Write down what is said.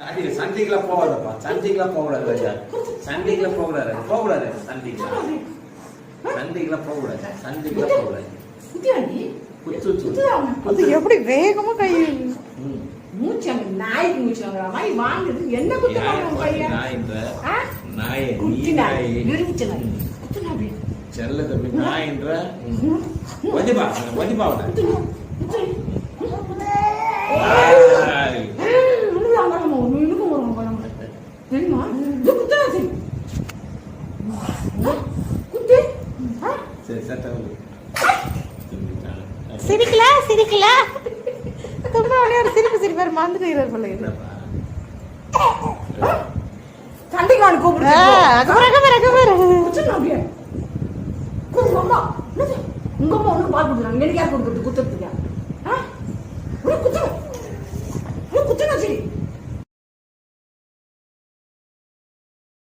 அடி சண்டைக்கெல்லாம் போகாதப்பா. சண்டைக்கெல்லாம் போகக்கூடாது ராஜா. சண்டைக்கெல்லாம் போகக்கூடாது. போகக்கூடாது சண்டைக்கெல்லாம். சண்டைக்கெல்லாம் போகக்கூடாது. சண்டைக்கெல்லாம் போகக்கூடாது. குத்து குத்து. அது எப்படி வேகமா கை ம். மூச்சு அங்க நாய்க்கு மூச்சு வாங்குற மாதிரி வாங்குது என்ன குத்துறாங்க உன் பையன்? நாயை நீ குத்தி நாய் நாயை. விரும்பிச்ச நாய். குத்துனா அப்படி. செல்ல தம்பி வதிபா வதிபா தெரியுமா? சரி. குத்து? சரி வந்து சிரிக்கல சிரிக்கல. தும்மா ஒரு சிரிப்பு சிரிப்பாரு மறந்துட்டு போல இது என்னப்பா? சண்டைக்கு அவனை கூப்பிடு அகபர் அகபர் அகபர் அப்படியே. குத்து அம்மா? உங்க அம்மா ஒண்ணு பால் கொடுக்குறாங்க. எனக்கு யார் கொடுக்குறது? குத்துறதுக்கு?